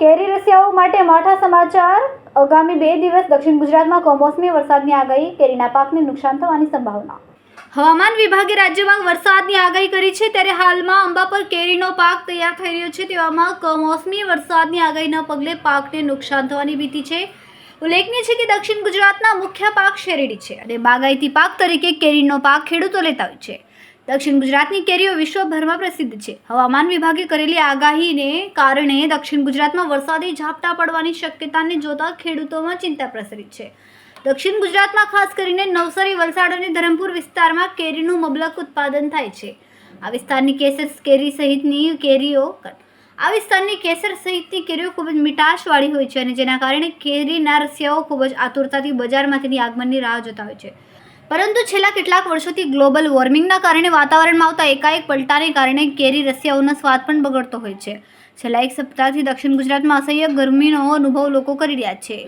કેરી રસિયાઓ માટે માઠા સમાચાર. આગામી બે દિવસ દક્ષિણ ગુજરાતમાં કમોસમી વરસાદની આગાહી, કેરીના પાકને નુકસાન થવાની સંભાવના. હવામાન વિભાગે રાજ્યમાં વરસાદની આગાહી કરી છે. ત્યારે હાલમાં અંબા પર કેરીનો પાક તૈયાર થઈ રહ્યો છે. તેવામાં કમોસમી વરસાદની આગાહીના પગલે પાકને નુકસાન થવાની ભીતિ છે. ઉલ્લેખનીય છે કે દક્ષિણ ગુજરાતના મુખ્ય પાક શેરડી છે અને બાગાયતી પાક તરીકે કેરીનો પાક ખેડૂતો લેતા હોય છે. દક્ષિણ ગુજરાતની કેરીઓ વિશ્વભરમાં પ્રસિદ્ધ છે. હવામાન વિભાગે કરેલી આગાહીને કારણે દક્ષિણ ગુજરાતમાં વરસાદી ઝાપટા પડવાની શક્યતાને જોતા ખેડૂતોમાં ચિંતા પ્રસરી છે. દક્ષિણ ગુજરાતમાં ખાસ કરીને નવસારી, વલસાડ અને ધરમપુર વિસ્તારમાં કેરીનું મબલક ઉત્પાદન થાય છે. આ વિસ્તારની કેસર કેરી સહિતની કેરીઓ આ વિસ્તારની કેસર સહિતની કેરીઓ ખૂબ જ મીઠાશવાળી હોય છે અને જેના કારણે કેરીના રસિયાઓ ખૂબ જ આતુરતાથી બજારમાંથી આગમનની રાહ જોતા હોય છે. પરંતુ છેલ્લા કેટલાક વર્ષોથી ગ્લોબલ વોર્મિંગના કારણે વાતાવરણમાં આવતા એકાએક પલટાને કારણે કેરી રસિયાઓનો સ્વાદ પણ બગડતો હોય છે. છેલ્લા એક સપ્તાહથી દક્ષિણ ગુજરાતમાં અસહ્ય ગરમીનો અનુભવ લોકો કરી રહ્યા છે.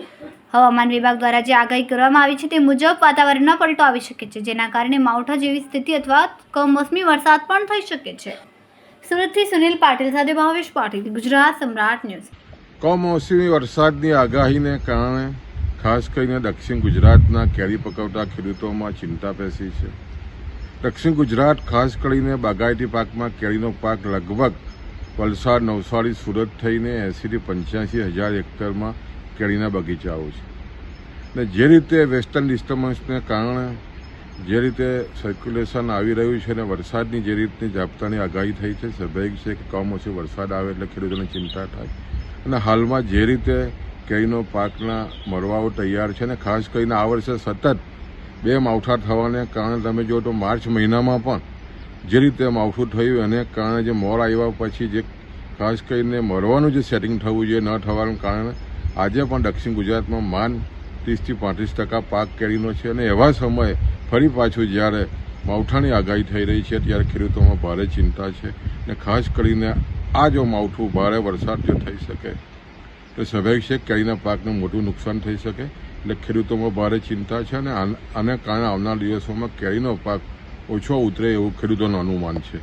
હવામાન વિભાગ દ્વારા જે આગાહી કરવામાં આવી છે તે મુજબ વાતાવરણમાં પલટો આવી શકે છે, જેના કારણે માવઠા જેવી સ્થિતિ અથવા કમોસમી વરસાદ પણ થઈ શકે છે. સુરતથી સુનિલ પાટીલ સાથે ભાવેશ પાટીલ, ગુજરાત સમ્રાટ ન્યૂઝ. કમોસમી વરસાદની આગાહીને કારણે ખાસ કરીને દક્ષિણ ગુજરાતના કેરી પકવતા ખેડૂતોમાં ચિંતા પેસી છે. દક્ષિણ ગુજરાત ખાસ કરીને બાગાયતી પાકમાં કેરીનો પાક લગભગ વલસાડ, નવસારી, સુરત થઈને એંસીથી પંચ્યાસી હજાર હેક્ટરમાં કેરીના બગીચાઓ છે. ને જે રીતે વેસ્ટર્ન ડિસ્ટર્બન્સને કારણે જે રીતે સર્ક્યુલેશન આવી રહ્યું છે અને વરસાદની જે રીતની ઝાપટાની આગાહી થઈ છે સ્વાભાવિક છે કે કમોસમી વરસાદ આવે એટલે ખેડૂતોને ચિંતા થાય. અને હાલમાં જે રીતે કેરીનો પાકના મરવાઓ તૈયાર છે ને ખાસ કરીને આ વર્ષે સતત બે માવઠા થવાને કારણે તમે જો તો માર્ચ મહિનામાં પણ જે રીતે માવઠું થયું એને કારણે જે મોર આવ્યા પછી જે ખાસ કરીને મરવાનું જે સેટિંગ થવું જોઈએ ન થવાનું કારણે આજે પણ દક્ષિણ ગુજરાતમાં માન ત્રીસથી પાંત્રીસ ટકા પાક કેરીનો છે અને એવા સમયે ફરી પાછું જ્યારે માવઠાની આગાહી થઈ રહી છે ત્યારે ખેડૂતોમાં ભારે ચિંતા છે ને ખાસ કરીને આ જો માવઠું ભારે વરસાદ જો થઈ શકે તો સ્વાભાવિક છે કેરીના પાકને મોટું નુકસાન થઈ શકે? એટલે ખેડૂતોમાં ભારે ચિંતા છે અને આને કારણે આવનાર દિવસોમાં કેરીનો પાક ઓછો ઉતરે એવું ખેડૂતોનું અનુમાન છે.